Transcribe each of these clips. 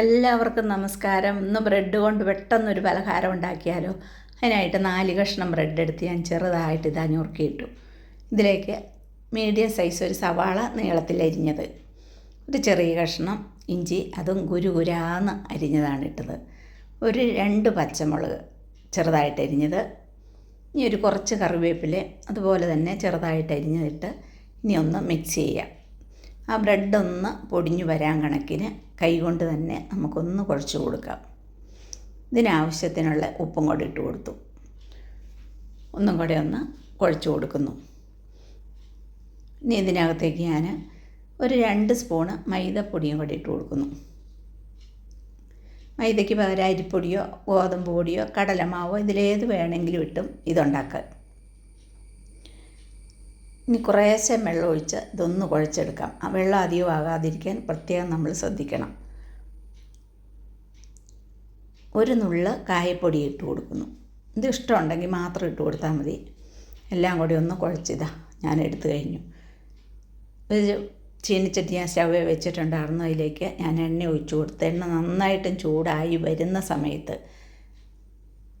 എല്ലാവർക്കും നമസ്കാരം. ഇന്ന് ബ്രെഡ് കൊണ്ട് പെട്ടെന്നൊരു പലഹാരം ഉണ്ടാക്കിയാലോ? അതിനായിട്ട് നാല് കഷ്ണം ബ്രെഡ് എടുത്ത് ഞാൻ ചെറുതായിട്ട് ഇതാ ഞുറുക്കിയിട്ടു. ഇതിലേക്ക് മീഡിയം സൈസ് ഒരു സവാള നീളത്തിൽ അരിഞ്ഞത്. ഒരു ചെറിയ കഷ്ണം ഇഞ്ചി അതും ഗുരുഗുരാന്ന് അരിഞ്ഞതാണ് ഇട്ടത്. ഒരു രണ്ട് പച്ചമുളക് ചെറുതായിട്ട് അരിഞ്ഞത്. ഇനി ഒരു കുറച്ച് കറിവേപ്പില അതുപോലെ തന്നെ ചെറുതായിട്ട് അരിഞ്ഞിട്ട് ഇനി ഒന്ന് മിക്സ് ചെയ്യാം. ആ ബ്രെഡൊന്ന് പൊടിഞ്ഞു വരാൻ കണക്കിന് കൈകൊണ്ട് തന്നെ നമുക്കൊന്ന് കുഴച്ച് കൊടുക്കാം. ഇതിനാവശ്യത്തിനുള്ള ഉപ്പും കൂടെ ഇട്ട് കൊടുത്തു. ഒന്നും കൂടെ ഒന്ന് കുഴച്ച് കൊടുക്കുന്നു. ഇനി ഇതിനകത്തേക്ക് ഞാൻ ഒരു രണ്ട് സ്പൂണ് മൈദപ്പൊടിയും കൂടെ ഇട്ട് കൊടുക്കുന്നു. മൈദയ്ക്ക് പകരം അരിപ്പൊടിയോ ഗോതമ്പ് പൊടിയോ കടലമാവോ ഇതിലേത് വേണമെങ്കിലും ഇട്ടും ഇതുണ്ടാക്കാൻ. ഇനി കുറേശ്ശെ വെള്ളം ഒഴിച്ച് ഇതൊന്ന് കുഴച്ചെടുക്കാം. ആ വെള്ളം അധികം ആകാതിരിക്കാൻ പ്രത്യേകം നമ്മൾ ശ്രദ്ധിക്കണം. ഒരു നുള്ള് കായപ്പൊടി ഇട്ട് കൊടുക്കുന്നു. ഇത് ഇഷ്ടമുണ്ടെങ്കിൽ മാത്രം ഇട്ട് കൊടുത്താൽ മതി. എല്ലാം കൂടി ഒന്ന് കുഴച്ചിതാ ഞാൻ എടുത്തു കഴിഞ്ഞു. ഒരു ചീനിച്ചട്ടി ഞാൻ സ്റ്റവ് വെച്ചിട്ടുണ്ടായിരുന്നു അതിലേക്ക് ഞാൻ എണ്ണ ഒഴിച്ചു കൊടുത്ത്. എണ്ണ നന്നായിട്ടും ചൂടായി വരുന്ന സമയത്ത്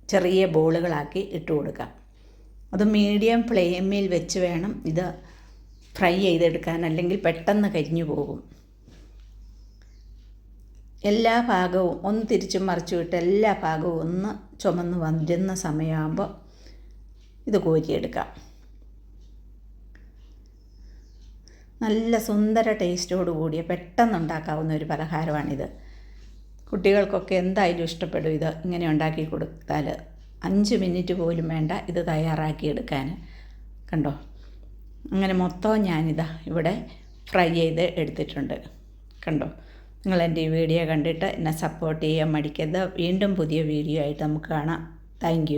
ചെറിയ ബോളുകളാക്കി ഇട്ട് കൊടുക്കാം. അത് മീഡിയം ഫ്ലെയിമിൽ വെച്ച് വേണം ഇത് ഫ്രൈ ചെയ്തെടുക്കാൻ. അല്ലെങ്കിൽ പെട്ടെന്ന് കരിഞ്ഞു പോകും. എല്ലാ ഭാഗവും ഒന്ന് തിരിച്ചും മറിച്ചു വിട്ട് എല്ലാ ഭാഗവും ഒന്ന് ചുമന്ന് വരുന്ന സമയമാകുമ്പോൾ ഇത് കോരിയെടുക്കാം. നല്ല സുന്ദര ടേസ്റ്റോട് കൂടിയ പെട്ടെന്ന് ഉണ്ടാക്കാവുന്ന ഒരു പലഹാരമാണിത്. കുട്ടികൾക്കൊക്കെ എന്തായാലും ഇഷ്ടപ്പെടും ഇത് ഇങ്ങനെ ഉണ്ടാക്കി കൊടുത്താൽ അഞ്ച് മിനിറ്റ് പോലും വേണ്ട ഇത് തയ്യാറാക്കി എടുക്കാൻ കണ്ടോ? അങ്ങനെ മൊത്തം ഞാനിതാ ഇവിടെ ഫ്രൈ ചെയ്ത് എടുത്തിട്ടുണ്ട്. കണ്ടോ? നിങ്ങൾ എന്റെ ഈ വീഡിയോ കണ്ടിട്ട് എന്നെ സപ്പോർട്ട് ചെയ്യാൻ മടിക്കരുത്. വീണ്ടും പുതിയ വീഡിയോ ആയിട്ട് നമുക്ക് കാണാം. താങ്ക്